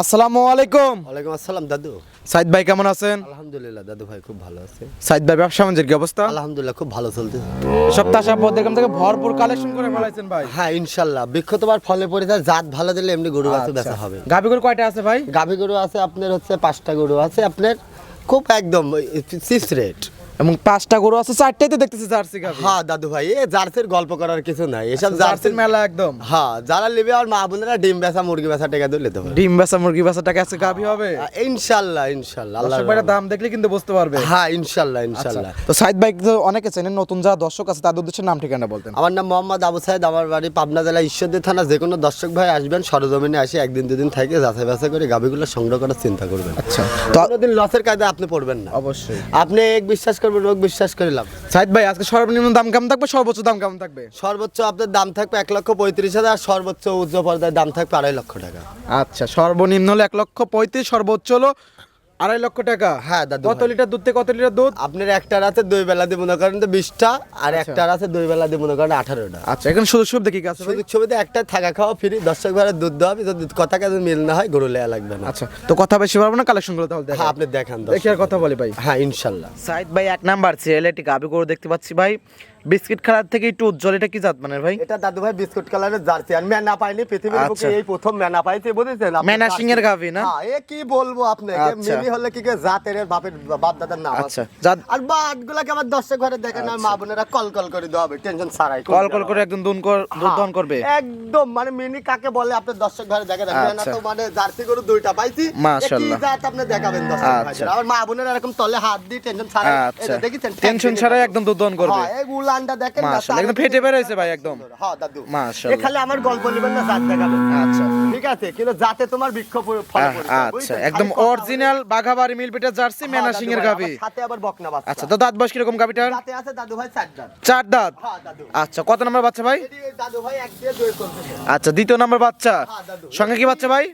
আসসালামু আলাইকুম। ওয়ালাইকুম আসসালাম দাদু। সাইদ ভাই কেমন আছেন? আলহামদুলিল্লাহ দাদু ভাই খুব ভালো আছে। সাইদ ভাই ব্যবসা বাণিজ্যের কি অবস্থা? আলহামদুলিল্লাহ খুব ভালো চলছে। সপ্তাহ সপ্তাহ দেখলাম থেকে ভরপুর কালেকশন করে ফেলাইছেন ভাই। হ্যাঁ ইনশাল্লাহ। বৃক্ষ তোমার ফলে পড়ে যায় জাত ভালো দিলে এমনি গরু আছে বেচা হবে। গাভী করে কয়টা আছে ভাই? গাভী গরু আছে আপনার হচ্ছে পাঁচটা গরু আছে আপনার খুব একদম সিক্স রেট এবং পাঁচটা গরু আছে চারটাই তো দেখতেছি জার্সি গাভী। হ্যাঁ দাদু ভাই এ জার্সির গল্প করার কিছু নাই এসব জার্সির জার্সির মেলা একদম। হ্যাঁ যারা নেবে আর মা বোনেরা ডিম বেচা মুরগি বেচা টেকা নিতে পারে ডিম বেচা মুরগি বেচা টাকা আছে গাভী হবে? ইনশাল্লাহ ইনশাল্লাহ আল্লাহ দর্শক ভাইরা দাম দেখলে কিন্তু বুঝতে পারবে। হ্যাঁ ইনশাল্লাহ আচ্ছা ইনশাল্লাহ। তো সাইদ ভাই তো অনেকে চেনেন নতুন যারা দর্শক আছে তাদের উদ্দেশ্যে নাম ঠিকানা বলতেন। আমার নাম মোহাম্মদ আবু সাইদ আমার বাড়ি পাবনা জেলা ঈশ্বরদী থানা যে কোনো দর্শক ভাই আসবেন সরজমিনে আসে একদিন দুদিন থেকে যাচাই বাছাই করে গাভিগুলো সংগ্রহ করার চিন্তা করবেন। আচ্ছা তো লসের কায়দা আপনি পড়বেন না। অবশ্যই। আপনি এক বিশ্বাস করবেন রোগ বিশ্বাস করিলাম সাইদ ভাই আজকে সর্বনিম্ন দাম কেমন থাকবে? সর্বোচ্চ দাম কেমন থাকবে? সর্বোচ্চ আপনার দাম থাকবে এক লক্ষ পঁয়ত্রিশ হাজার আর সর্বোচ্চ উচ্চ পর্যায়ের দাম থাকবে আড়াই লক্ষ টাকা। আচ্ছা সর্বনিম্ন হলো এক লক্ষ পঁয়ত্রিশ সর্বোচ্চ হলো আড়াই লক্ষ টাকা? হ্যাঁ, দাদু কত লিটার দুধ থেকে কত লিটার দুধ? আপনার একটার আছে দুই বেলা দিয়ে মনে করেন তো বিশটা আর একটার আছে দুই বেলা দিয়ে মনে করেন আঠারোটা। আচ্ছা এখানে সুযোগ সুবিধা কি আছে? শুধু ছবিতে একটা থাকা খাওয়া ফ্রি দর্শক ভাড়া দুধ দেওয়া হবে যদি কথা কাজে মিল না হয় গরু লেয়া লাগবে না। আচ্ছা তো কথা বেশি পারব না কালেকশনগুলো তাহলে হ্যাঁ। আপনি দেখান দেখি আর কথা বলি ভাই। হ্যাঁ ইনশাল্লাহ। সাইদ ভাই এক নাম্বার সিরিয়াল গাবি গরু দেখতে পাচ্ছি ভাই। বিস্কিট খেলার থেকে একটু উজ্জ্বল এটা কি জাত মানে ভাই? এটা দাদু ভাই বিস্কুট কালারের জার্সি আর মেনা পাইনি পৃথিবীর বুকে আচ্ছা। এই প্রথম মেনা পাইছে বুঝেছেন? আপনি মেনা জার্সি- সিংয়ের গাভী না? হ্যাঁ এ কি বলব আপনাকে? আচ্ছা। হলে কি কে জাতের বাপের বাপ দাদার নাম আচ্ছা, জাত- আর বাটগুলোকে আমার দর্শক ঘরে দেখেন আর মা বোনেরা কল কল করে দেওয়া হবে টেনশন ছাড়াই কল কল করে একদম দুন কর দুধ দহন করবে? একদম মানে মিনি কাকে বলে আপনার দর্শক ঘরে দেখে দেখেন আচ্ছা। তো মানে জার্সি গরু দুইটা পাইছি। এ কি জাত আপনি দেখাবেন দর্শক আচ্ছা। ভাইরা। আমার মা বোনেরা এরকম তলে হাত দিয়ে টেনশন ছাড়াই আচ্ছা। দেখেছেন? টেনশন ছাড়াই একদম দুধ দহন করবে। হ্যাঁ উলানটা দেখেন না, একদম ফেটে বের ভাই একদম। হ্যাঁ দাদু। মাশাআল্লাহ। খালি আমার গল্প নেবেন না জাত দেখাবেন। আচ্ছা। ঠিক আছে কিন্তু যাতে তোমার বিক্ষোভ ফলে আচ্ছা একদম অরিজিনাল বাঘাবাড়ি মিলপিটার জার্সি মেনা হ্যাঁ, ভাই, গাভী। আমার সাথে আবার বকনা বাচ্চা। আচ্ছা তো দাঁত বয়স কীরকম গাভীটার? যাতে আছে দাদু ভাই চার দাঁত। চার দাঁত? হ্যাঁ দাদু। আচ্ছা কত নম্বর বাচ্চা ভাই? দাদু ভাই এক দিয়ে দুই করতেছে। আচ্ছা দ্বিতীয় নম্বর বাচ্চা? হ্যাঁ, দাদু। সঙ্গে কি বাচ্চা ভাই?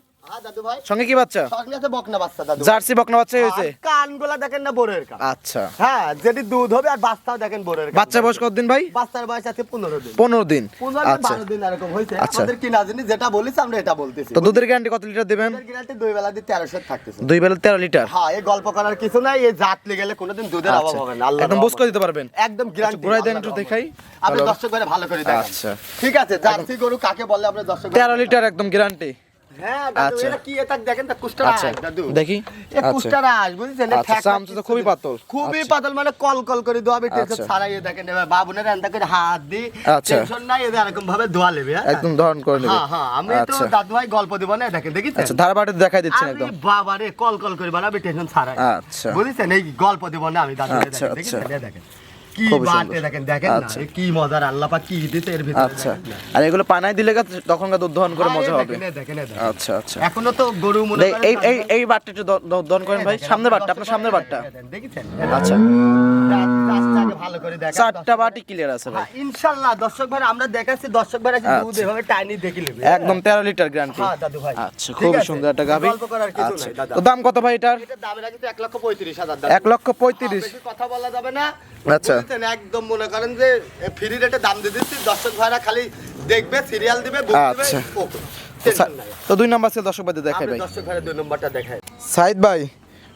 সঙ্গে কি বাচ্চা? সঙ্গে আছে বকনা বাচ্চা দাদু জার্সি বকনা বাচ্চা হয়েছে? কানগুলা দেখেন না বোরের কান। আচ্ছা। হ্যাঁ যেটি দুধ হবে আর বাচ্চাও দেখেন বোরের কান। বাচ্চা বয়স কতদিন ভাই? বাচ্চার বয়স আছে পনেরো দিন। পনেরো দিন। পনেরো আচ্ছা। বারো দিন এরকম হয়েছে। আচ্ছা। আমাদের কিনা জিনিস যেটা বলিস আমরা এটা বলতেছি। তো দুধের গ্যারান্টি কত লিটার দিবেন? গ্যারান্টি দুই বেলা দিয়ে তেরোশো থাকতেছে। দুই বেলা তেরো লিটার হ্যাঁ এই গল্প করার কিছু নাই এই জাত লে গেলে কোনোদিন দুধের অভাব আচ্ছা হবে না আল্লাহ একদম বুঝ করে দিতে পারবেন। একদম গ্যারান্টি ঘুরাই দেন একটু দেখাই। আপনি। দর্শক করে ভালো করে দেখান। আচ্ছা। ঠিক আছে জার্সি গরু কাকে বলে দর্শক লিটার একদম গ্যারান্টি হ্যাঁ আচ্ছা। আচ্ছা দেখি আচ্ছা খুবই পাতল। খুবই। পাতল মানে কল কল করে ধোয়া টেনশন। ছাড়াই দেখেন বাবুনের এন্দা করে হাত দি। টেনশন নাই এদের এরকম ভাবে ধোয়া নেবে হ্যাঁ? একদম ধরন করে নেবে হ্যাঁ হ্যাঁ আমি তো দাদু ভাই গল্প দিব না দেখেন আচ্ছা ধারাবাড়ি দেখাই দিচ্ছেন একদম বাবা রে কল কল করে বানাবে টেনশন ছাড়াই আচ্ছা। বুঝেছেন এই গল্প দিব না আমি দাদু। দেখেন কি বাটে দেখেন দেখেন না আচ্ছা। কি মজার আল্লাহ পাক কি দিতে এর ভিতরে আচ্ছা। আর এগুলো পানায় দিলে তখন দুধ দহন করে মজা হবে। আচ্ছা আচ্ছা। এখনও তো গরু মনে এই এই এই বাটটা একটু দহন করেন ভাই। সামনের বাটটা আপনার সামনের বাটটা। দেখেছেন? আচ্ছা। ভালো করে দেখেন, চারটা বাটি ক্লিয়ার আছে ভাই। হ্যাঁ, ইনশাল্লাহ দর্শক ভাই আমরা দেখাচ্ছি দর্শক ভাই আছে দুধ। এভাবে টাইনি দেখে নেবে। একদম তেরো লিটার গ্যারান্টি হ্যাঁ দাদু ভাই। আচ্ছা আছে? সুন্দর একটা গাভি। গল্প করার কিছু আচ্ছা। নাই, দাদা। তো দাম কত ভাই এটার? এটার দাম রাখি তো এক লক্ষ পঁয়ত্রিশ হাজার দাদা। এক লক্ষ পঁয়ত্রিশ। বেশি কথা বলা যাবে না। আচ্ছা। একদম মনে করেন যে ফ্রি রেটে দাম দিয়ে দিচ্ছি। দর্শক ভাইরা খালি দেখবে সিরিয়াল দিবে বুক দিবে, আচ্ছা। তো দুই নাম্বার সেল দর্শক ভাই দেখাই ভাই। দর্শক ভাইরা দুই নম্বরটা দেখাই। সাইদ ভাই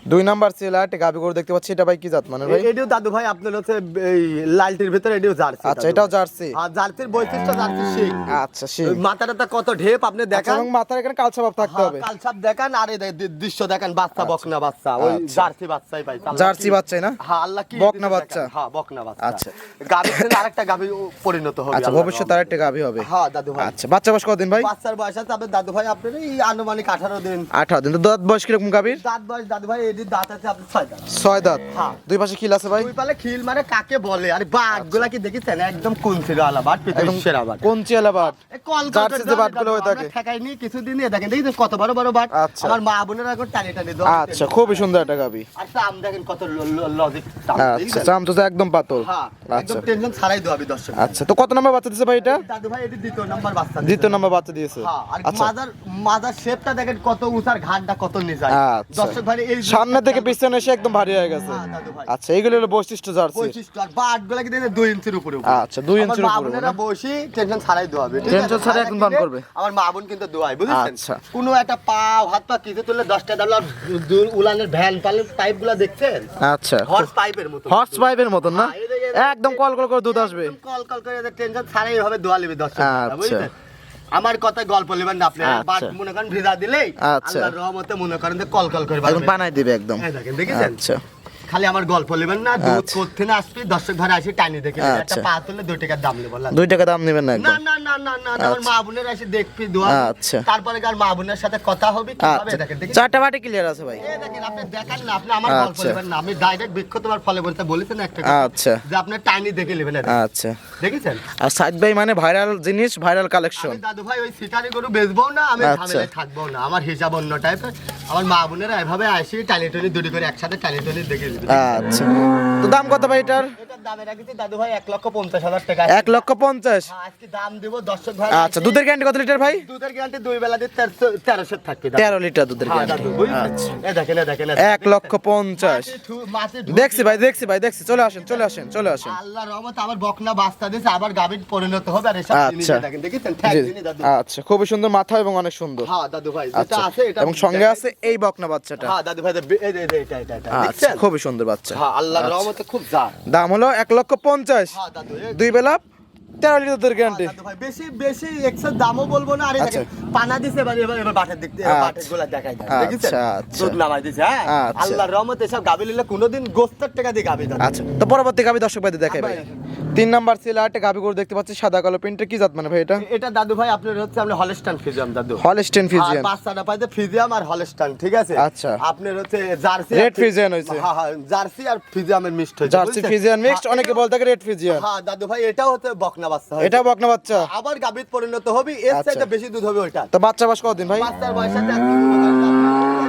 দুই নাম্বার সেল একটা গাভি গরু দেখতে পাচ্ছি এটা ভাই কি জাত মানে ভাই? এটিও দাদু ভাই আপনার হচ্ছে এই লালটির ভিতরে এটিও জার্সি আচ্ছা এটাও জার্সি? আর জার্সির বৈশিষ্ট্য জার্সি শিং। আচ্ছা ওই মাথাটা কত ঢেপ আপনি আচ্ছা, দেখান। এবং মাথার এখানে কালচা ভাব থাকতে হবে। কালসাপ দেখান আর এই দৃশ্য দেখান বাচ্চা বকনা বাচ্চা ওই আচ্ছা। জার্সি বাচ্চাই পাই জার্সি বাচ্চাই না? হ্যাঁ আল্লাহ কি বকনা বাচ্চা? হ্যাঁ বকনা বাচ্চা। আচ্ছা। গাভীর থেকে আরেকটা গাভী পরিণত হবে আচ্ছা ভবিষ্যতে রহমতে। আর একটা গাভি হবে। হ্যাঁ দাদু ভাই। আচ্ছা বাচ্চা বয়স কতদিন ভাই? বাচ্চার বয়স আছে আপনার দাদু ভাই আপনার এই আনুমানিক আঠারো দিন। আঠারো দিন। তো দাঁত বয়স কীরকম গাভীর দাঁত বয়স দাদু ভাই এটির দাঁত আছে আপনার ছয় দাঁত। ছয় দাঁত? হ্যাঁ। দুই পাশে খিল আছে ভাই? দুই পালে খিল মানে কাকে বলে? আরে বাঘগুলা কি দেখেছেন? একদম কোন আলা বাট একদম পৃথিবীর সেরা বাট। কোন চিয়ালা বাট এ কল জার্সি যে বাটগুলো হয়ে থাকে। ঠেকাই নি কিছুদিন নিয়ে দেখেন দেখি কত বড় বড় বাট? আচ্ছা। আমার মা বোনেরা এখন টানি টানি দাও আচ্ছা খুবই সুন্দর একটা গাভি আচ্ছা আম দেখেন কত লজিক আচ্ছা চাম তো একদম পাতল। হ্যাঁ আচ্ছা। টেনশন ছাড়াই দেওয়াবি দর্শক। আচ্ছা তো কত নম্বর বাচ্চা দিছে ভাই এটা? দাদু ভাই এটি দ্বিতীয় নাম্বার বাচ্চা দ্বিতীয় নম্বর বাচ্চা দিয়েছে। হ্যাঁ আর মাদার মাদার শেপটা দেখেন কত উঁচার ঘাটটা কত আচ্ছা। দর্শক ভাই এই সামনে থেকে পিছনে এসে একদম ভারী হয়ে গেছে। হ্যাঁ। আচ্ছা এইগুলো হলো বৈশিষ্ট্য জার্সি। বৈশিষ্ট্য আর বাটগুলা কি দেখে দুই ইঞ্চির উপরে উপরে। আচ্ছা, দুই ইঞ্চির উপরে, বোনেরা বসি টেনশন ছাড়াই দোয়াবে টেনশন ছাড়াই একদম দান করবে। আমার মা বোন কিন্তু দোয়াই বুঝেছেন? আচ্ছা। কোনো একটা পা হাত পা কিছু তুললে দশটা দাম উলানের ভ্যান পালের পাইপগুলা দেখছেন? আচ্ছা। হর্স পাইপের মতো হর্স পাইপের মতন না? হ্যাঁ, একদম কল কল করে দুধ আসবে। কল কল করে টেনশন ছাড়াই হবে দোয়া লিবি দশটা আচ্ছা। বুঝলেন আমার কথা গল্প নেবেন না আপনি। আচ্ছা। বাট মনে করেন ভিজা দিলেই আচ্ছা। আল্লাহর রহমতে মনে করেন যে কল কল করে বানাই দিবে একদম। দেখেন দেখেছেন? আচ্ছা। খালি আমার গল্প নেবেন না দুধ আচ্ছা। করতে না আসবি দর্শক ঘরে আসি টানি দেখে একটা আচ্ছা। পা তুললে দুই টাকার দাম নেব দুই টাকা দাম নেবেন না না না না না আমার মা বোনের এসে দেখবি দোয়া আচ্ছা। তারপরে আর মা বোনের সাথে কথা হবে কীভাবে আচ্ছা। দেখেন দেখেন। চারটা বাটি ক্লিয়ার আছে ভাই। এই দেখেন আপনি দেখেন না আপনি আমার গল্প আচ্ছা। নেবেন না। আমি ডাইরেক্ট বৃক্ষ তোমার ফলে বলতে বলেছেন একটা আচ্ছা। যে আপনি টাইনি দেখে নেবেন আচ্ছা। দেখেছেন? আর সাইদ ভাই মানে ভাইরাল জিনিস ভাইরাল কালেকশন দাদু ভাই ওই শিকারি গরু বেচবো না আমি আচ্ছা। ঝামেলায় থাকব না। আমার হিসাব অন্য টাইপের আমার মা বোনেরা এভাবে আসি টানি টনি দুটি করে একসাথে টানি টনি দেখে আচ্ছা। তো দাম কত ভাই এটার? এটার দামে রাখেছি দাদু ভাই এক লক্ষ পঞ্চাশ এক লক্ষ পঞ্চাশ? হ্যাঁ, দাম দিব দর্শক ভাই। আচ্ছা দুধের গ্যারান্টি কত লিটার ভাই? দুধের গ্যারান্টি দুই বেলা তেরোশো থাকবে তেরো লিটার দুধের হ্যাঁ, গ্যারান্টি? আচ্ছা। এক লক্ষ পঞ্চাশ। ঠু- মাটি ঢুকে- দেখছি ভাই দেখছি ভাই দেখছি। চলে আসেন চলে আসেন চলে আসেন। আল্লাহর রহমতে আবার বকনা বাস্তা দিয়েছে আবার গাভীর পরিণত হবে আর এসব আচ্ছা। আচ্ছা খুবই সুন্দর মাথা এবং অনেক সুন্দর। হ্যাঁ দাদু ভাই যেটা আচ্ছা। আছে এটা এবং সঙ্গে আছে এই বকনা বাচ্চাটা। হ্যাঁ দাদু ভাই এই যে- এই যে এটা এটা এটা আচ্ছা খুবই সুন্দর। বাচ্চা। হ্যাঁ আল্লাহর রহমতে খুব দাম হলো এক লক্ষ পঞ্চাশ। হ্যাঁ দুই বেলা তেরো লিটার দুধের গ্যারান্টি ভাই বেশি বেশি এক্সের দামও বলব না আরে আচ্ছা। দেখেন পানা দিছে এবার এবার এবার বাটের দিক দিয়ে আচ্ছা। বাটের গোলা দেখাই দেয় আচ্ছা, দেখেছেন আচ্ছা। দুধ নামাই দিছে হ্যাঁ আচ্ছা। আল্লাহর রহমতে এসব গাবি নিলে কোনোদিন গোস্তের টাকা দিয়ে গাবি দাদু আচ্ছা তো পরবর্তী গাবি দর্শক ভাই দেখাই ভাই তিন নাম্বার ছিল একটা গাবি করে দেখতে পাচ্ছি সাদা কালো প্রিন্টের কি জাত মানে ভাই এটা এটা দাদু ভাই আপনার হচ্ছে আমরা হলস্টান ফিজিয়াম দাদু হলস্টেন আর ফিজিয়ান বাচ্চাটা পাইতে ফিজিয়াম আর হলস্টান ঠিক আছে আচ্ছা। আপনার হচ্ছে জার্সি Red আর ফি- Fijian হয়েছে। হ্যাঁ হ্যাঁ জার্সি আর ফিজিয়ামের মিক্সড হয়েছে জার্সি? ফিজিয়ান মিক্সড অনেকে বলতে রেড ফিজিয়ান হ্যাঁ দাদু ভাই এটাও হচ্ছে বকনা বাচ্চা হয়েছে। এটা বকনা বাচ্চা আবার গাবিত পরিণত হবে এর আচ্ছা। চাইতে বেশি দুধ হবে ওইটা তো বাচ্চা বাস কতদিন ভাই বাচ্চার বয়স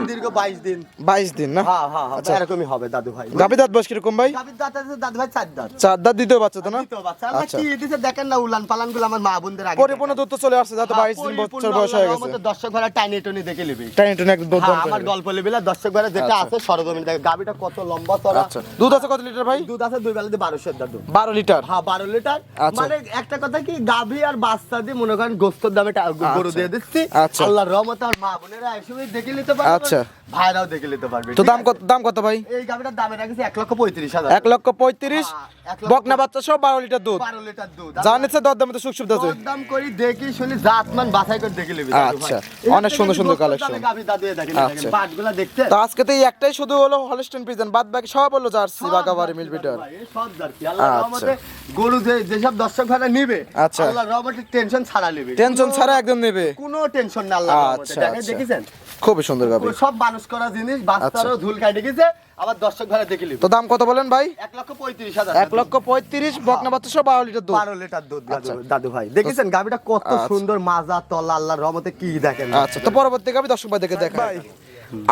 দীর্ঘ বাইশ দিন। বাইশ দিন না? হ্যাঁ হ্যাঁ হ্যাঁ আচ্ছা। এরকমই হবে দাদু ভাই। গাবি দাঁত বয়স কীরকম ভাই? দাঁত আছে দাদু ভাই চার দাঁত। চার দাঁত দ্বিতীয় বাচ্চা তো না? দ্বিতীয় বাচ্চা। আচ্ছা। কি দেখেন না উলান পালানগুলো আমার মা বোনদের আগে পরিপূর্ণ দুধ চলে আসছে যাতে হ্যাঁ, বাইশ দিন বছর বয়স হয়ে গেছে। রহমতে দর্শক ভাড়া টাইনি টনি দেখে নিবি। টাইনি টুনি একদম দুধ হ্যাঁ, আমার গল্প লেবিলা দর্শক ভাড়া যেটা আচ্ছা। আছে সরজমিন দেখে। গাবিটা কত লম্বা চড়া। দুধ আছে কত লিটার ভাই? দুধ আছে দুই বেলা দিয়ে বারোশো দাদু বারো লিটার? হ্যাঁ বারো লিটার। মানে একটা কথা কি গাভী আর বাচ্চা দিয়ে মনে করেন গোস্তর দামে গরু। দিয়ে দিচ্ছি। আল্লাহর রহমতে আর মা বোনেরা এসে দেখে নিতে পারবে। আচ্ছা। ভাইরাও দেখে নিতে পারবে তো দাম কত দাম কত ভাই? এই গাভীটার দামে রাখছি এক লক্ষ পঁয়ত্রিশ হাজার। এক লক্ষ পঁয়ত্রিশ? হ্যাঁ, বকনা বাচ্চা সব বারো লিটার দুধ। বারো লিটার দুধ। যা দর দামে তো সুখ সুবিধা আছে। দাম করি দেখি শুনি জাত মান বাছাই করে দেখে নিবি আচ্ছা, অনেক সুন্দর সুন্দর collection। দাদু এ দেখেন আচ্ছা। বাটগুলা দেখতে তো আজকে তো এই একটাই শুধু হলো হলস্টেন পিজন বাদ বাকি সব হলো জার্সি বাগাবাড়ি মিল বিটার সব জার্সি। আল্লাহর আচ্ছা। রহমতে গরু যে যেসব দর্শক ভাড়া নিবে আচ্ছা। আল্লাহর রহমতে টেনশন ছাড়া নিবে। টেনশন ছাড়া একদম নেবে। কোনো টেনশন না আল্লাহর রহমতে। আচ্ছা, দেখেন আচ্ছা। দেখেছেন? খুবই সুন্দর গাবি। সব মানুষ করা জিনিস বাচ্চারও ধুল কাটে গেছে আবার দর্শক ভাড়া দেখে তো দাম কত বলেন ভাই? এক লক্ষ পঁয়ত্রিশ হাজার। এক লক্ষ পঁয়ত্রিশ বকনা বাচ্চা সব বারো লিটার দুধ। বারো লিটার দুধ দাদু- আচ্ছা। ভাই। দেখেছেন গাবিটা কত আচ্ছা। সুন্দর মাজা তলা আল্লাহর রহমতে কি দেখেন আচ্ছা তো পরবর্তী গাবি দর্শক ভাই দেখে দেখা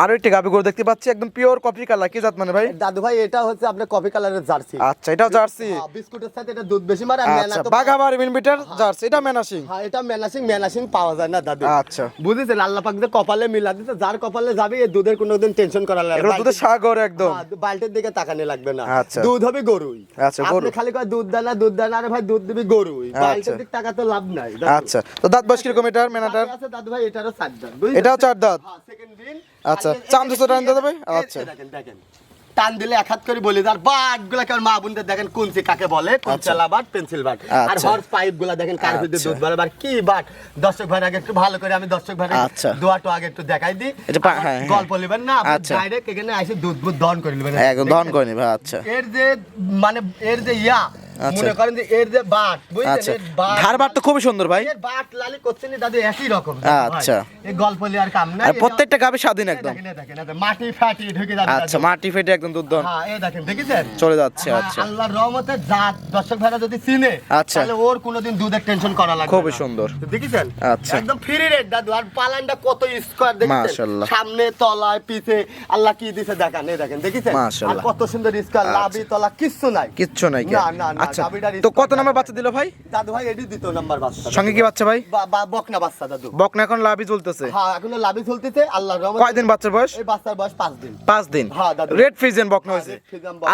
আরও একটি গাবি করে দেখতে পাচ্ছি একদম পিওর কফি কালার কি জাত মানে ভাই? দাদু ভাই এটা হচ্ছে আপনার কফি কালারের জার্সি। আচ্ছা এটাও জার্সি? হ্যাঁ, বিস্কুটের সাথে এটা দুধ বেশি মারে আর মেনা আচ্ছা তো বাগাবাড়ি মিল জার্সি এটা মেনাসিং হ্যাঁ এটা মেনাসিং মেনাসিং পাওয়া যায় না দাদু। আচ্ছা। বুঝেছেন আল্লাহ পাক যে কপালে মিলা দিতে যার কপালে যাবে এই দুধের কোনোদিন টেনশন করা লাগবে না। দুধের সাগর একদম। হ্যাঁ, বালতির দিকে তাকানি লাগবে না। আচ্ছা। দুধ হবে গরুই। আচ্ছা, গরু। আপনি খালি কয় দুধ দেন দুধ দেন আরে ভাই দুধ দিবি গরুই। আচ্ছা। বালতির দিকে টাকা তো লাভ নাই আচ্ছা তো দাঁত বয়স কীরকম এটার মেনাটার আছে দাদু ভাই এটারও সাত দাঁত এটাও চার দাঁত? হ্যাঁ, second দিন। আচ্ছা, টান দিয়ে দেবে? এ- আচ্ছা। দেখেন, দেখেন। টান দিলে এক হাত করে বলি আর বাটগুলা কেমন মা বোনদের দেখেন কুঞ্চি কাকে বলে কুঞ্চালা বাট পেন্সিল বাট আর আচ্ছা। হর্স পাইপগুলা দেখেন কার ভিতরে আচ্ছা। দুধ বলে আর কি বাট দর্শক ভাই আগে একটু ভালো করে আমি দর্শক ভাই আচ্ছা। দোয়াটো আগে একটু দেখাই দিই হ্যাঁ, হ্যাঁ। গল্প নেবেন না আপনি আচ্ছা। ডাইরেক্ট এখানে এসে দুধ বুধ দহন করে নেবেন একদম দহন করে নিবে আচ্ছা এর যে মানে এর যে ইয়া আচ্ছা। মনে করেন যে এর যে বাট বুঝছেন আচ্ছা। এর বাট ধারবার তো খুবই সুন্দর ভাই। এর বাট লালি করছেন দাদু একই রকম। আচ্ছা। এই গল্প লিয়ার কাম না আর প্রত্যেকটা গাবি স্বাধীন একদম। মাটি ফাটি ঢুকে যাবে আচ্ছা মাটি ফেটে একদম দুধ হ্যাঁ এই দেখেন দেখেছেন? চলে যাচ্ছে হ্যাঁ, আচ্ছা। আল্লাহর রহমতে জাত দর্শক ভাইরা যদি চিনে আচ্ছা। তাহলে ওর কোনোদিন দুধের টেনশন করা লাগবে খুবই সুন্দর। দেখেছেন? আচ্ছা। একদম ফ্রি রেট দাদু। আর পালানটা কত স্কোয়ার দেখেছেন। সামনে তলায় পিছে আল্লাহ কি দিছে দেখান এই দেখেন দেখেছেন? আর কত সুন্দর স্কোয়ার আচ্ছা। লাভি তলা কিচ্ছু নাই। কিচ্ছু নাই না, না, আচ্ছা তো কত নাম্বার বাচ্চা দিল ভাই? দাদু ভাই এটি দ্বিতীয় নাম্বার বাচ্চা। সঙ্গে কি বাচ্চা ভাই? বকনা বাচ্চা দাদু। বকনা এখন লাভই চলতেছে। হ্যাঁ এখনও লাভি চলতেছে আল্লাহর রহমতে। কয়দিন বাচ্চার বয়স? এই বাচ্চার বয়স পাঁচ দিন। পাঁচ দিন। হ্যাঁ, দাদু। রেড ফিজেন বকনা হয়েছে।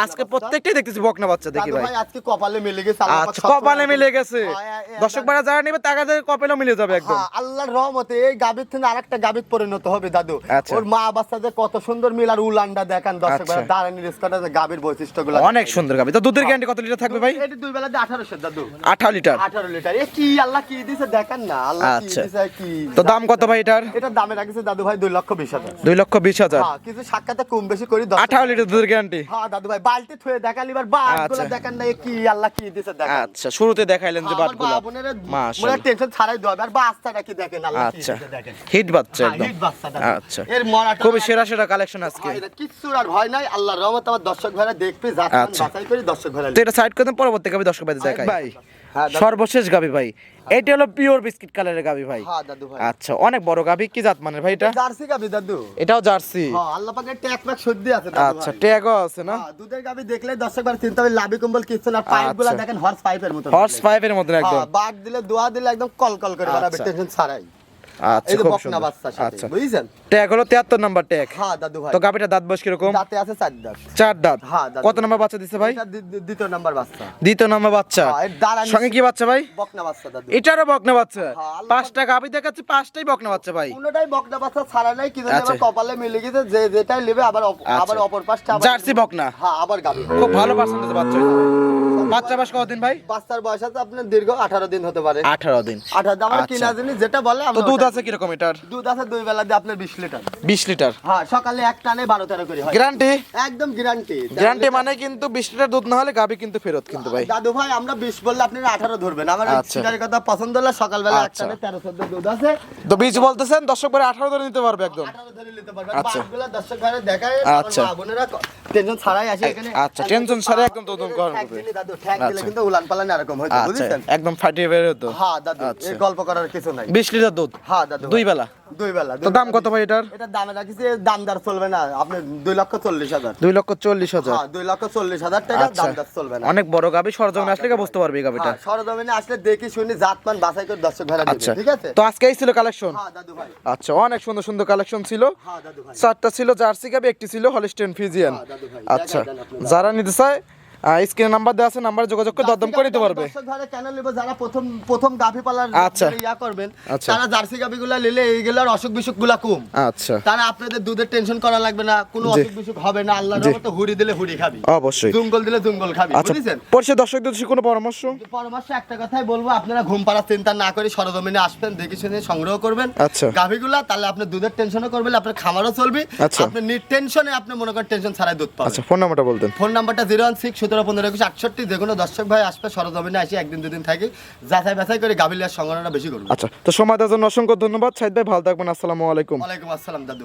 আজকে প্রত্যেকটাই দেখতেছি বকনা বাচ্চা দেখি ভাই ভাই। আজকে কপালে মিলে গেছে আচ্ছা কপালে মিলে গেছে। হ্যাঁ, এ- দর্শক ভাড়া যারা নেবে তাদের কপালেও মিলে যাবে একদম। হ্যাঁ, আল্লাহর রহমতে এই গাভীর থেকে আরেকটা গাভীর পরিণত হবে দাদু। আচ্ছা। ওর মা বাচ্চাদের কত সুন্দর মিল আর উলানটা দেখান দর্শক আচ্ছা। ভাই দাঁড়ানি রেস্কটা গাভীর বৈশিষ্ট্যগুলো অনেক সুন্দর গাবি তো দুধের গ্যারান্টি কত লিটার থাকবে ভাই? এটি দুই বেলা দিয়ে দাদু। আঠারো লিটার? আঠারো লিটার। এ কি আল্লাহ কি দিছে দেখান না আল্লাহ কি আচ্ছা। দিছে কি? তো দাম কত ভাই এটার? এটা দামে রাখছে দাদু ভাই দুই লক্ষ বিশ হাজার। দুই লক্ষ বিশ হাজার? হ্যাঁ কিছু সাক্ষাতে কম বেশি করি দশ আঠারো লিটার দুধের গ্যারান্টি হ্যাঁ দাদু ভাই বালতি থুয়ে দেখালি এবার বাঘগুলো আচ্ছা। না এ কি আল্লাহ কি দিছে দেখান। আচ্ছা শুরুতে দেখাইলেন যে বাটগুলো মা বোনেরা টেনশন ছাড়াই দেওয়া আর বাচ্চাটা কি দেখেন আল্লাহ কি আচ্ছা। দিছে দেখেন। হিট বাচ্চা হ্যাঁ, একদম। হিট বাচ্চা আচ্ছা। এর মরাটা খুবই সেরা সেরা কালেকশন আজকে। না, আর ভয় নাই আল্লাহর রহমত আমার দর্শক ভাইরা দেখবে যাচাই আচ্ছা। করে দর্শক ভাইরা তো এটা সাইড করে দেন, পরবর্তী গাবি দর্শক ভাই দেখাই। ভাই। হ্যাঁ, সর্বশেষ গাবি ভাই। এটা হলো পিওর বিস্কিট কালারের গাবি ভাই। হ্যাঁ দাদু ভাই। আচ্ছা অনেক বড় গাবি কি জাত মানের ভাই এটা? জার্সি গাবি দাদু। এটাও জার্সি। হ্যাঁ আল্লাহ পাকের ট্যাগ ম্যাগ সর্দি আছে আচ্ছা ট্যাগও আছে না? হ্যাঁ, দুধের গাবি দেখলে দর্শক ভাই চিন্তা হবে লাভি কম্বল কিচ্ছু না? আচ্ছা। দেখেন হর্স পাইপের মতো হর্স ফাইভের মতন একদম। হ্যাঁ, বাঘ দিলে দোয়া দিলে একদম কল কল করে বাড়াবে আচ্ছা। টেনশন ছাড়াই। আচ্ছা খুব সুন্দর। আচ্ছা। বুঝছেন? ট্যাগ হলো তিয়াত্তর নাম্বার ট্যাগ। হ্যাঁ দাদু ভাই। তো গাবিটা দাঁত বয়স কীরকম? দাঁতে আছে চার দাঁত। চার দাঁত। হ্যাঁ, কত নাম্বার বাচ্চা দিছে ভাই? এটা দ্বি- দ্বি- দ্বিতীয় নাম্বার বাচ্চা। দ্বিতীয় নাম্বার বাচ্চা। হ্যাঁ, এর দাঁড়ানি- সঙ্গে কি বাচ্চা ভাই? বকনা বাচ্চা দাদু। এটারও বকনা বাচ্চা। হ্যাঁ, পাঁচটা গাবি দেখাচ্ছে পাঁচটাই বকনা বাচ্চা ভাই। কোনোটাই বকনা বাচ্চা ছাড়া নাই কিন্তু আচ্ছা। আবার কপালে মিলে গেছে যে যেটাই নেবে আবার আচ্ছা। আবার অপর জার্সি বকনা। হ্যাঁ আবার গাবি খুব ভালো পার্সেন্টেজ বাচ্চা। বাচ্চা বাস কতদিন ভাই? বাচ্চার বয়স আছে আপনার দীর্ঘ আঠারো দিন হতে পারে। আঠারো দিন। আঠারো দিন আচ্ছা। কিনা জিনিস যেটা বলে আমরা দুধ আছে কীরকম এটার? দুধ আছে দুই বেলা দিয়ে আপনার বিশ লিটার। বিশ লিটার? হ্যাঁ সকালে এক টানে বারো তেরো করে হয়। গ্যারান্টি একদম গ্যারান্টি গ্যারান্টি মানে কিন্তু বিশ লিটার দুধ না হলে গাবি কিন্তু ফেরত কিন্তু ভাই। দাদু ভাই আমরা বিশ বললে আপনি আঠারো ধরবেন। আমার আচ্ছা। কথা পছন্দ হলে সকালবেলা এক আচ্ছা। টানে তেরো চোদ্দ দুধ আছে। তো বীজ বলতেছেন দর্শক করে আঠারো ধরে নিতে পারবে একদম। আঠারো ধরে নিতে পারবেন আচ্ছা। দর্শক ভাইরা দেখায়। আচ্ছা। বোনেরা টেনশন ছাড়াই আসি এখানে। আচ্ছা, টেনশন ছাড়াই একদম দুধ গ্রহণ হবে। দাদু ঠ্যাক দিলে আচ্ছা। কিন্তু উলান পালান এরকম হয়তো আচ্ছা বুঝছেন? একদম ফাটিয়ে বের হতো হ্যাঁ দাদু আচ্ছা। গল্প করার কিছু নাই। বিশ লিটার দুধ? হ্যাঁ দাদু। দুই বেলা? দুই বেলা তো দাম কত ভাই এটার? এটা দামে রাখিছি দামদার চলবে না আপনি দুই লক্ষ চল্লিশ হাজার। দুই লক্ষ চল্লিশ হাজার? হ্যাঁ দুই লক্ষ চল্লিশ হাজার টাকা আচ্ছা। দামদার চলবে না। অনেক বড় গাবি সরজমিনে আসলে কেউ বুঝতে পারবে গাবিটা? হ্যাঁ, সরজমিনে আসলে দেখি শুনি জাতমান বাছাই করে দর্শক ভাড়া আচ্ছা। ঠিক আছে? তো আজকে এই ছিল কালেকশন হ্যাঁ আচ্ছা অনেক সুন্দর সুন্দর কালেকশন ছিল। হ্যাঁ চারটা ছিল জার্সি গাবি একটি ছিল হলিস্টেন ফিজিয়ান হ্যাঁ, আচ্ছা। যারা নিতে চায় স্ক্রিনে নাম্বার দেওয়া আছে নাম্বারে যোগাযোগ করে দরদম করে নিতে পারবে। কেন নেব যারা প্রথম প্রথম গাভি পালার আচ্ছা। ইয়া করবেন আচ্ছা। তারা জার্সি গাভি গুলা নিলে এইগুলার অসুখ বিসুখগুলা কম। আচ্ছা। তারা আপনাদের দুধের টেনশন করা লাগবে না কোনো। অসুখ বিসুখ হবে না আল্লাহর রহমতে হুড়ি দিলে হুড়ি খাবি। অবশ্যই। জঙ্গল দিলে জঙ্গল খাবি আচ্ছা। বুঝেছেন? পরিষদ দর্শকদের কোনো পরামর্শ? পরামর্শ একটা কথাই বলব আপনারা ঘুম পাড়ার চিন্তা না করে সরজমিনে আসবেন দেখে শুনে সংগ্রহ করবেন। আচ্ছা। গাভিগুলা তাহলে আপনি দুধের টেনশনও করবেন আপনার খামারও চলবে। আচ্ছা। আপনি টেনশনে আপনি মনে করেন টেনশন ছাড়াই দুধ পাবেন। আচ্ছা ফোন নাম্বারটা বলতেন। ফোন নাম্বারটা জিরো ওয়ান সিক্স সতেরো পনেরো একুশ আটষট্টি যে কোনো দর্শক ভাই আসবে সরজমিনে আসি একদিন দুদিন থাকি। যাচাই বাছাই করে গাভিলিয়ার সংগ্রহটা বেশি করব। আচ্ছা তো সময় দেওয়ার জন্য অসংখ্য ধন্যবাদ। সাইদ ভাই ভালো থাকবেন। আসসালামু আলাইকুম। ওয়ালাইকুম আসসালাম দাদু।